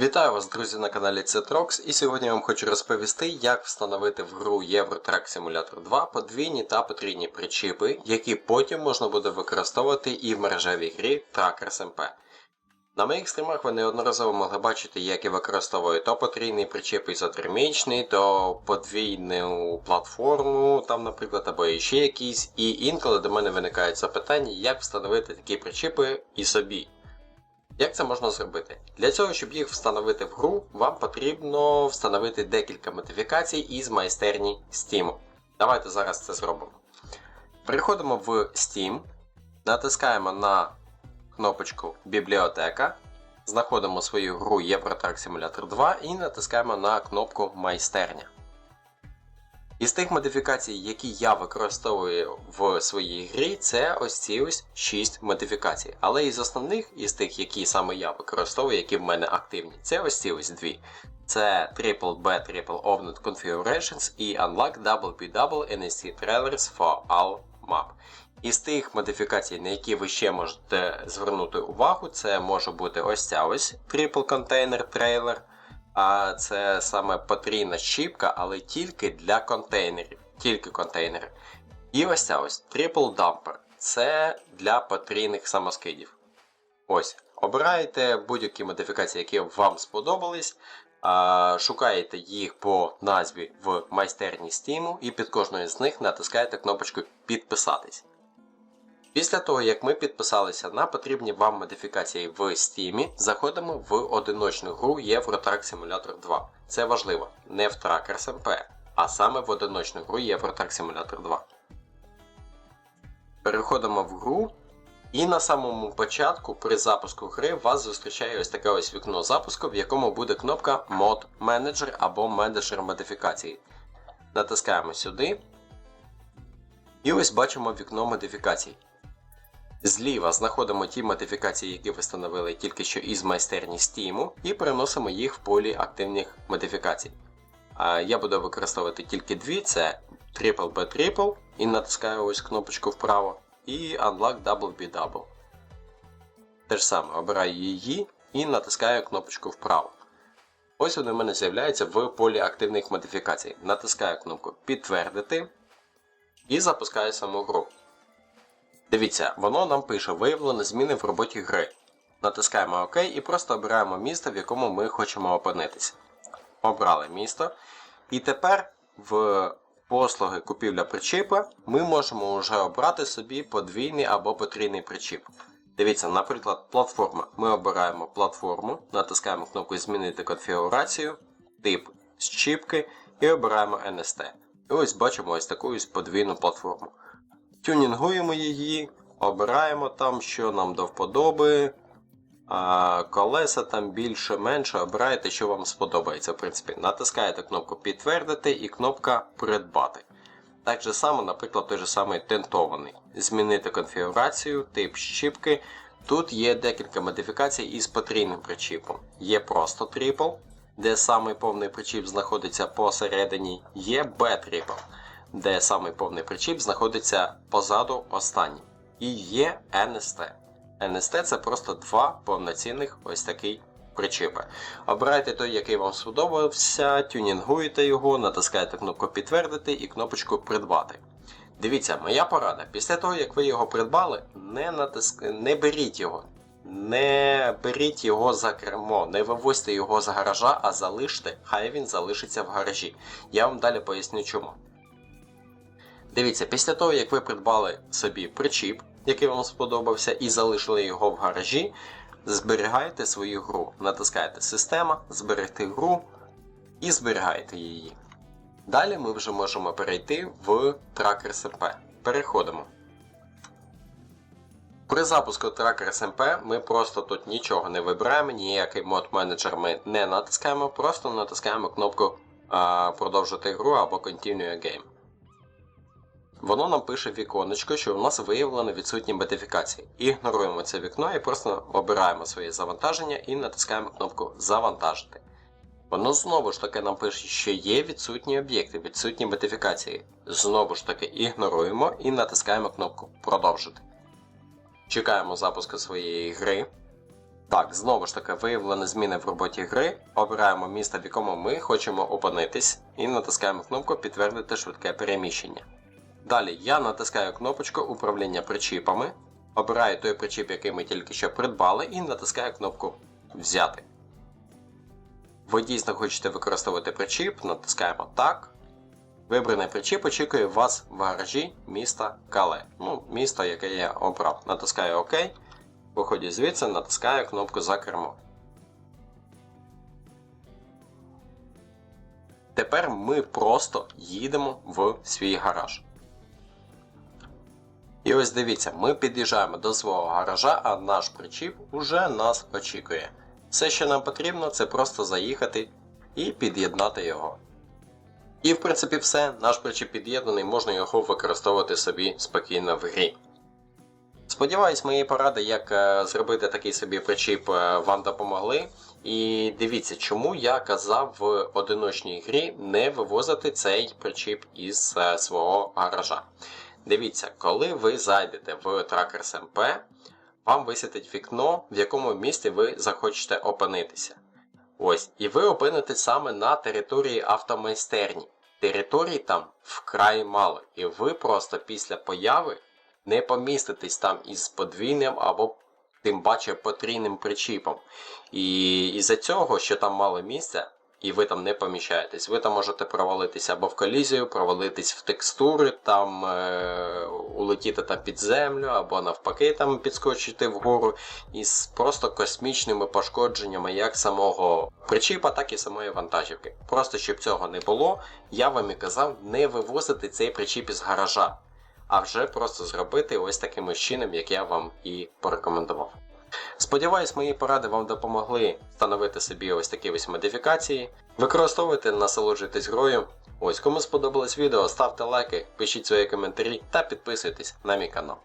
Вітаю вас, друзі, на каналі Citrox, і сьогодні я вам хочу розповісти, як встановити в гру Euro Truck Simulator 2 подвійні та потрійні причіпи, які потім можна буде використовувати і в мережевій грі Trackers MP. На моїх стрімах ви неодноразово могли бачити, як я використовую то потрійний причіп ізотермічний, то подвійну платформу, там, наприклад, або ще якісь. І інколи до мене виникають запитання, як встановити такі причіпи і собі. Як це можна зробити? Для цього, щоб їх встановити в гру, вам потрібно встановити декілька модифікацій із майстерні Steam. Давайте зараз це зробимо. Переходимо в Steam, натискаємо на кнопочку Бібліотека, знаходимо свою гру Euro Truck Simulator 2 і натискаємо на кнопку Майстерня. Із тих модифікацій, які я використовую в своїй грі, це ось ці ось 6 модифікацій. Але із основних, із тих, які саме я використовую, які в мене активні, це ось ці ось дві. Це Triple B Triple Ovnet Configurations і Unlock BW NSC Trailers for All Map. Із тих модифікацій, на які ви ще можете звернути увагу, це може бути ось ця ось Triple Container Trailer. А це саме потрійна щіпка, але тільки для контейнерів. Тільки контейнери. І ось ця ось Triple Dumper. Це для потрійних самоскидів. Ось. Обираєте будь-які модифікації, які вам сподобались. Шукаєте їх по назві в майстерні Steam і під кожною з них натискаєте кнопочку Підписатись. Після того, як ми підписалися на потрібні вам модифікації в Steam, заходимо в одиночну гру Euro Truck Simulator 2. Це важливо, не в Trackers MP, а саме в одиночну гру Euro Truck Simulator 2. Переходимо в гру. І на самому початку при запуску гри вас зустрічає ось таке ось вікно запуску, в якому буде кнопка Mod Manager або менеджер модифікацій. Натискаємо сюди. І ось бачимо вікно модифікацій. Зліва знаходимо ті модифікації, які ви встановили тільки що із майстерні Steam, і переносимо їх в полі активних модифікацій. Я буду використовувати тільки дві: це Triple B Triple і натискаю ось кнопочку вправо, і Unlock Double B Double. Те ж саме обираю її і натискаю кнопочку вправо. Ось вони в мене з'являються в полі активних модифікацій. Натискаю кнопку Підтвердити і запускаю саму гру. Дивіться, воно нам пише виявлено зміни в роботі гри. Натискаємо ОК і просто обираємо місто, в якому ми хочемо опинитися. Обрали місто. І тепер в послуги купівля причіпа ми можемо вже обрати собі подвійний або потрійний причіп. Дивіться, наприклад, платформа. Ми обираємо платформу, натискаємо кнопку Змінити конфігурацію, тип щіпки і обираємо NST. І ось бачимо ось таку ось подвійну платформу. Тюнінгуємо її, обираємо там, що нам до вподоби. А, колеса там більше, менше, обираєте, що вам сподобається. В принципі, натискаєте кнопку Підтвердити і кнопка Придбати. Так же само, наприклад, той же самий тентований. Змінити конфігурацію, тип щіпки. Тут є декілька модифікацій із потрійним причіпом. Є просто трипл, де самий повний причіп знаходиться посередині, є B-трипл де самий повний причіп знаходиться позаду останній. І є NST. NST це просто два повноцінних ось такий причіпи. Обирайте той, який вам сподобався, тюнінгуєте його, натискаєте кнопку Підтвердити і кнопочку Придбати. Дивіться, моя порада. Після того, як ви його придбали, не натиск... не беріть його. Не беріть його за кермо, не вивозьте його з гаража, а залиште, хай він залишиться в гаражі. Я вам далі поясню чому. Дивіться, після того, як ви придбали собі причіп, який вам сподобався, і залишили його в гаражі, зберігайте свою гру. Натискаєте Система, зберегти гру і зберігайте її. Далі ми вже можемо перейти в Trackers MP. Переходимо. При запуску Trackers MP ми просто тут нічого не вибираємо, ніякий мод менеджер ми не натискаємо, просто натискаємо кнопку а, Продовжити гру або Continue Game. Воно нам пише віконечко, що у нас виявлено відсутні модифікації. Ігноруємо це вікно і просто обираємо своє завантаження і натискаємо кнопку Завантажити. Воно знову ж таки нам пише, що є відсутні об'єкти, відсутні модифікації. Знову ж таки ігноруємо і натискаємо кнопку Продовжити. Чекаємо запуску своєї гри. Так, знову ж таки, виявлені зміни в роботі гри. Обираємо місто, в якому ми хочемо опинитись, і натискаємо кнопку Підтвердити швидке переміщення. Далі я натискаю кнопочку управління причіпами, обираю той причіп, який ми тільки що придбали, і натискаю кнопку Взяти. Ви дійсно хочете використовувати причіп, натискаємо Так. Вибраний причіп очікує вас в гаражі міста Кале. Ну, місто, яке я обрав. Натискаю ОК. Виходжу звідси, натискаю кнопку за кермо. Тепер ми просто їдемо в свій гараж. І ось дивіться, ми під'їжджаємо до свого гаража, а наш причіп уже нас очікує. Все, що нам потрібно, це просто заїхати і під'єднати його. І в принципі все, наш причіп під'єднаний, можна його використовувати собі спокійно в грі. Сподіваюсь, мої поради, як е, зробити такий собі причіп, е, вам допомогли. І дивіться, чому я казав в одиночній грі не вивозити цей причіп із е, свого гаража. Дивіться, коли ви зайдете в Trackers MP, вам висвітить вікно, в якому місті ви захочете опинитися. Ось, і ви опинитесь саме на території автомайстерні. Територій там вкрай мало, і ви просто після появи не поміститесь там із подвійним або тим паче потрійним причіпом. І із-за цього, що там мало місця, і ви там не поміщаєтесь, ви там можете провалитися або в колізію, провалитись в текстури, там е- улетіти там під землю, або навпаки там підскочити вгору із просто космічними пошкодженнями як самого причіпа, так і самої вантажівки. Просто щоб цього не було, я вам і казав не вивозити цей причіп із гаража а вже просто зробити ось таким чином, як я вам і порекомендував. Сподіваюсь, мої поради вам допомогли встановити собі ось такі ось модифікації. Використовуйте, насолоджуйтесь грою. Ось, кому сподобалось відео, ставте лайки, пишіть свої коментарі та підписуйтесь на мій канал.